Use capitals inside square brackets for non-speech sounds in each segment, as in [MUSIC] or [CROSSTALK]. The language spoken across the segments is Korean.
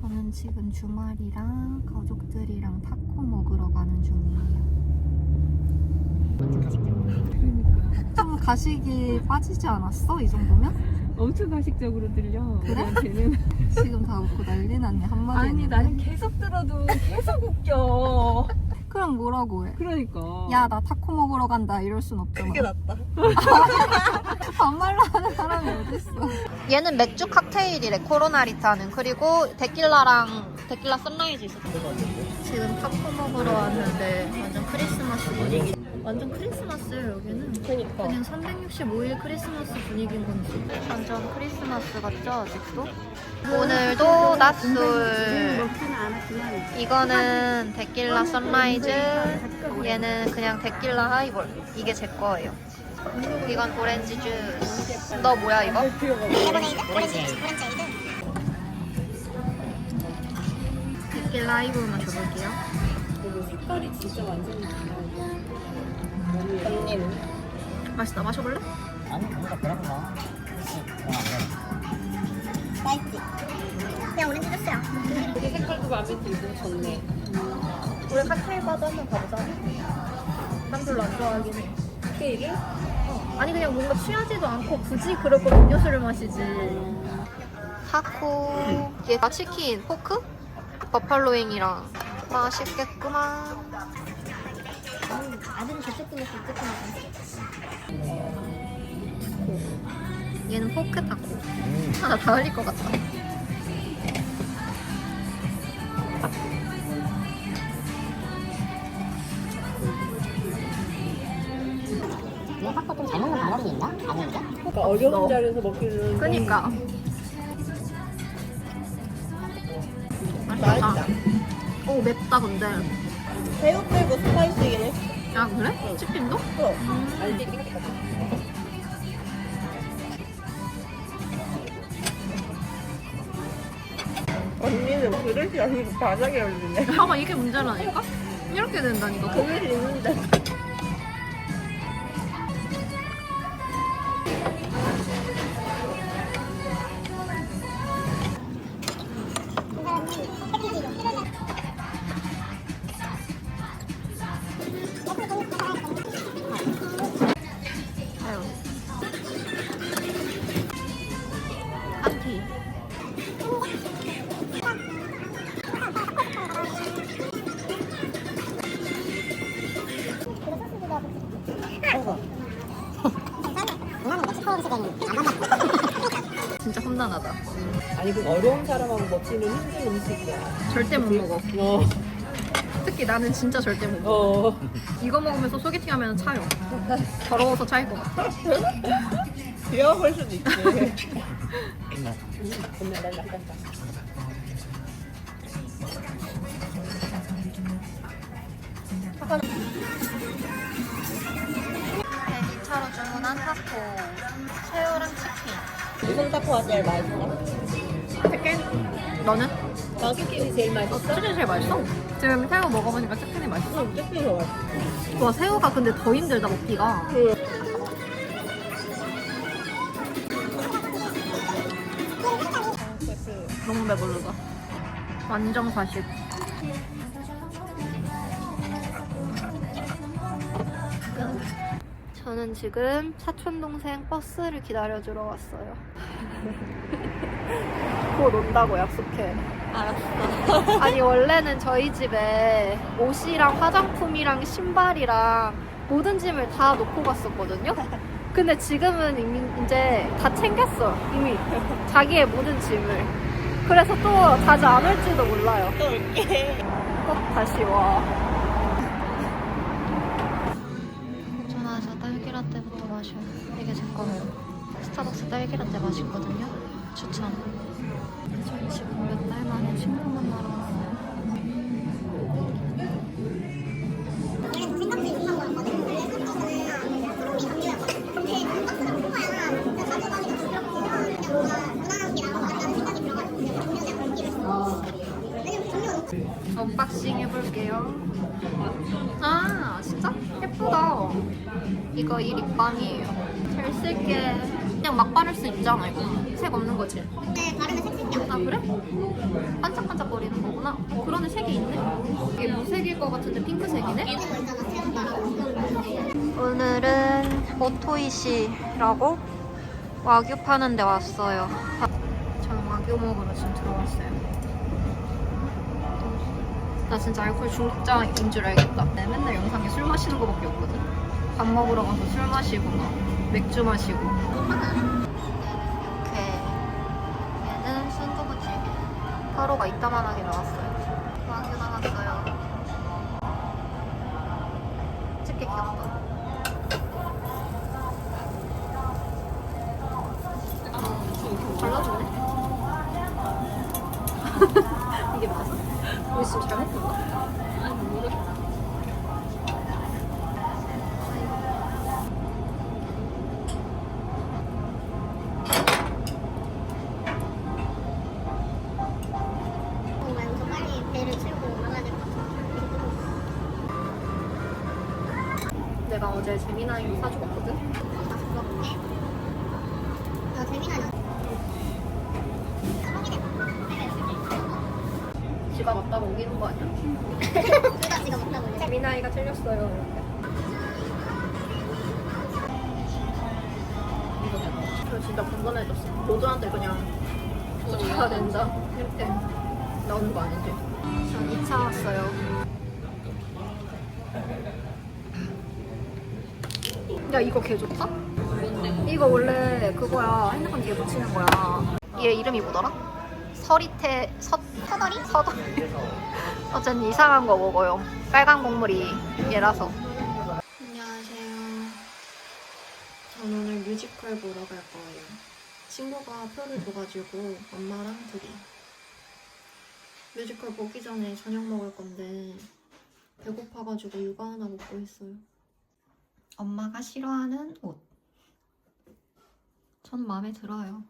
저는 지금 주말이라 가족들이랑 타코 먹으러 가는 중이에요. 좀 가식이 빠지지 않았어? 이 정도면? 엄청 가식적으로 들려. 그래? 우리한테는. 지금 다 웃고 난리 났네 한마디 아니. 나는 계속 들어도 계속 웃겨. 그럼 뭐라고 해? 그러니까. 야 나 타코 먹으러 간다 이럴 순 없잖아 그게 낫다. [LAUGHS] 반말로 하는 사람이 어딨어 얘는 맥주 칵테일이래 코로나리타는 그리고 데킬라랑 데킬라 선라이즈 있었어 지금 타코 먹으러 왔는데 완전 크리스마스 분위기 완전 크리스마스예요 여기는. 그니까. 그냥 365일 크리스마스 분위기인 건지. 완전 크리스마스 같죠 아직도? 오늘도 낮술. 이거는 데킬라 선라이즈. 얘는 그냥 데킬라 하이볼. 이게 제 거예요. 이건 오렌지 주스. 너 뭐야 이거? 데킬라 하이볼만 줘볼게요. 색깔이 진짜 완전 언니는? 맛있다 마셔볼래? 아니 뭔가 그런 거 맛있지? 그냥 오렌지 주스야. 되게 색깔도 마음에 들고 좋네. 우리 칵테일 바도 한번 가보자 난 별로 안 좋아하긴 해 칵테일을? 아니 그냥 뭔가 취하지도 않고 굳이 그럴 거면 음료수를 마시지 타코 얘가 치킨 포크? 버팔로잉이랑 맛있겠구만 아들은 저쪽 끊고 이쪽 끊고 얘는 포크 타코 하나 다 흘릴 것 같다 근데 팝콘 좀잘 먹는 방법이 있나? 아니 이게? 그러니까 어려운 자리에서 먹기는. 그니까 맛있다. 오 맵다 근데 새우 빼고 스파이시긴 해. 아 그래? 치킨도? 그럼. 알지? 언니는 그릇이 아니고 바닥에 올리네. 봐봐 이게 문제라니까? 이렇게 된다니까 그릇이 있는데. 진짜 험난하다 아니 그 어려운 사람하고 먹기는 힘든 음식이야. 절대 못 먹어 어. 특히 나는 진짜 절대 못 먹어 어. 이거 먹으면서 소개팅 하면 차요 더러워서 차일 것 같아 귀여워볼 수도 있지. 겁나 [LAUGHS] 날라간다. 대기차로 주문한 타코 새우랑 치킨 무슨 타코가 제일 맛있어? 치킨? 너는? 나 치킨이 제일 맛있어? 치킨이 제일 맛있어 지금 새우 먹어보니까 치킨이 맛있어 응, 치킨이 더 맛있어. 와 새우가 근데 더 힘들다 먹기가 너무 배부르다 완전 과식 저는 지금 사촌 동생 버스를 기다려주러 왔어요 [LAUGHS] 곧 온다고 약속해 알았어. 아니 원래는 저희 집에 옷이랑 화장품이랑 신발이랑 모든 짐을 다 놓고 갔었거든요. 근데 지금은 이미 이제 다 챙겼어 이미 자기의 모든 짐을. 그래서 또 자주 안 올지도 몰라요. 또 올게. 꼭 다시 와. 마셔요. 이게 제 거예요. 스타벅스 딸기라떼 맛있거든요. 추천. 저희 지금 몇 달 만에 친구 만나러 왔어요. 언박싱 해볼게요. 아, 진짜? 이거 이 립밤이에요. 잘 쓸게. 그냥 막 바를 수수 있잖아 이거 색 없는 거지? 네, 바르면 색색이야. 아 그래? 반짝반짝 거리는 거구나 어, 그러네 색이 있네 이게 무색일 것 같은데 핑크색이네? 오늘은 모토이시라고 와규 파는 데 왔어요 저는 와규 먹으러 지금 들어왔어요 나 진짜 알코올 중독자인 줄 알겠다. 내 맨날 영상에 술 마시는 거밖에 없거든. 밥 먹으러 가서 술 마시고 막 맥주 마시고. 이렇게 얘는 순두부찌개. 타로가 이따만하게 나왔어요. 와규 나왔어요. 집게 귀엽다 될것 같아. 내가 어제 재미나이 사주고 왔거든? 야, 재민아, 지 가 맞다고 우기는 거 아니야? 둘다 지가 먹다 보니. 재미나이가 틀렸어요. 이렇게. 저 진짜 건강해졌어. 모두한테 그냥 줘야 된다. 이렇게 나오는 거 아니지? 전 2차 왔어요. 야 이거 개 좋다? 이거 원래 그거야 핸드폰 뒤에 붙이는 거야 얘 이름이 뭐더라? 서리태 서 서더리? 서더리 어쨌든 이상한 거 먹어요. 빨간 국물이 얘라서. 안녕하세요. 저는 오늘 뮤지컬 보러 갈 거예요. 친구가 표를 줘가지고 엄마랑 둘이. 뮤지컬 보기 전에 저녁 먹을 건데 배고파가지고 육아 하나 먹고 있어요. 엄마가 싫어하는 옷. 저는 마음에 들어요.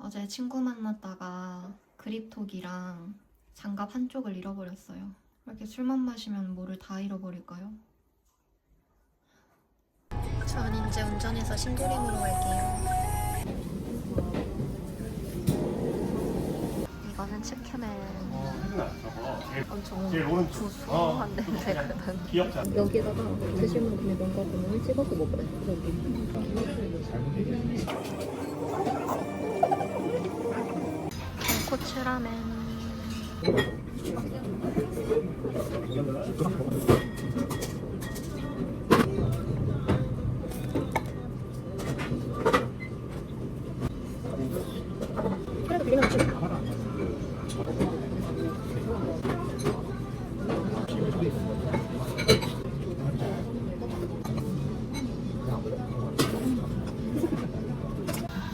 어제 친구 만났다가 그립톡이랑 장갑 한쪽을 잃어버렸어요. 왜 이렇게 술만 마시면 뭐를 다 잃어버릴까요? 전 이제 운전해서 신도림으로 갈게요. 이거는 치킨은 엄청. 구수한 냄새거든. 여기다가 드시는 분이 뭔가 보면 찍어서 먹으래. 코츠라멘.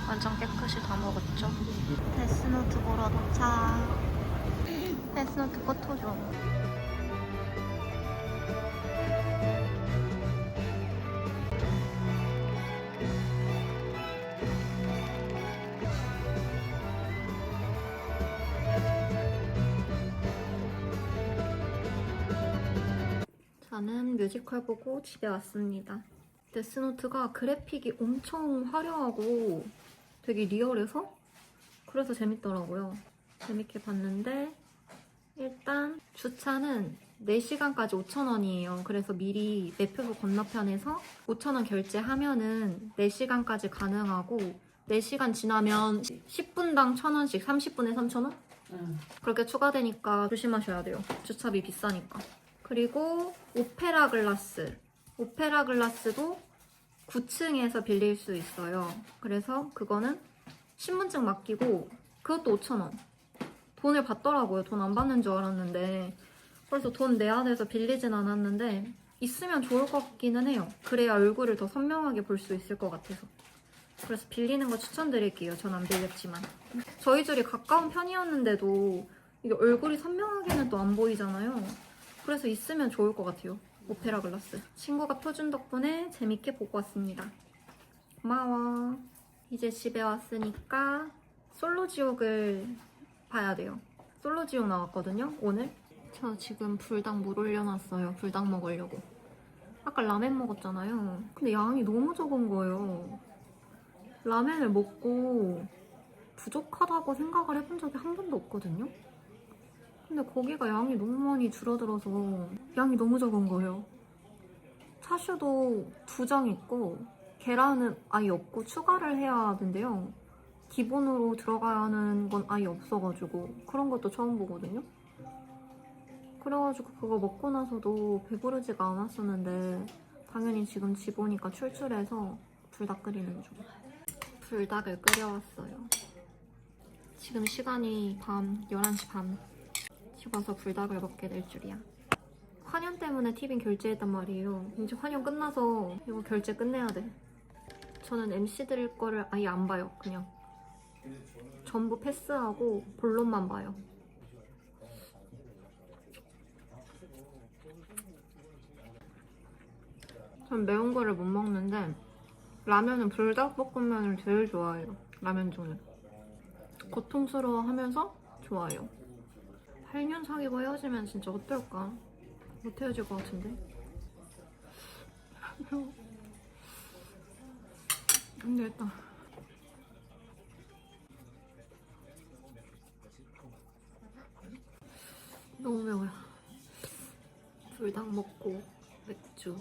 완전 깨끗이 다 먹었죠. 데스노트 보러 도착. 데스노트 포토 좀. 저는 뮤지컬 보고 집에 왔습니다. 데스노트가 그래픽이 엄청 화려하고 되게 리얼해서 그래서 재밌더라고요. 재밌게 봤는데 일단 주차는 4시간까지 5,000원이에요. 그래서 미리 매표소 건너편에서 5,000원 결제하면은 4시간까지 가능하고 4시간 지나면 10분당 1,000원씩 30분에 3,000원? 그렇게 추가되니까 조심하셔야 돼요. 주차비 비싸니까. 그리고 오페라 글라스. 오페라 글라스도 9층에서 빌릴 수 있어요. 그래서 그거는 신분증 맡기고 그것도 5,000원. 돈을 받더라고요. 돈 안 받는 줄 알았는데. 그래서 돈 내야 돼서 빌리진 않았는데 있으면 좋을 것 같기는 해요. 그래야 얼굴을 더 선명하게 볼 수 있을 것 같아서. 그래서 빌리는 거 추천드릴게요. 전 안 빌렸지만. 저희 둘이 가까운 편이었는데도 이게 얼굴이 선명하게는 또 안 보이잖아요. 그래서 있으면 좋을 것 같아요. 오페라 글라스. 친구가 펴준 덕분에 재밌게 보고 왔습니다. 고마워. 이제 집에 왔으니까 솔로 지옥을 봐야 돼요. 솔로 지옥 나왔거든요, 오늘. 저 지금 불닭 물 올려놨어요. 불닭 먹으려고. 아까 라멘 먹었잖아요. 근데 양이 너무 적은 거예요. 라멘을 먹고 부족하다고 생각을 해본 적이 한 번도 없거든요. 근데 거기가 양이 너무 많이 줄어들어서 양이 너무 적은 거예요. 차슈도 두 장 있고 계란은 아예 없고 추가를 해야 하는데요. 기본으로 들어가야 하는 건 아예 없어가지고 그런 것도 처음 보거든요. 그래가지고 그거 먹고 나서도 배부르지가 않았었는데 당연히 지금 집 오니까 출출해서 불닭 끓이는 중. 불닭을 끓여왔어요. 지금 시간이 밤 11시 반. 집 와서 불닭을 먹게 될 줄이야. 환연 때문에 티빙 결제했단 말이에요. 이제 환연 끝나서 이거 결제 끝내야 돼. 저는 MC 드릴 거를 아예 안 봐요. 그냥 전부 패스하고 본론만 봐요. 전 매운 거를 못 먹는데 라면은 불닭볶음면을 제일 좋아해요. 라면 중에. 고통스러워하면서 좋아요. 8년 사귀고 헤어지면 진짜 어떨까? 못 헤어질 것 같은데. [LAUGHS] 근데 일단 너무 매워요. 불닭 먹고 맥주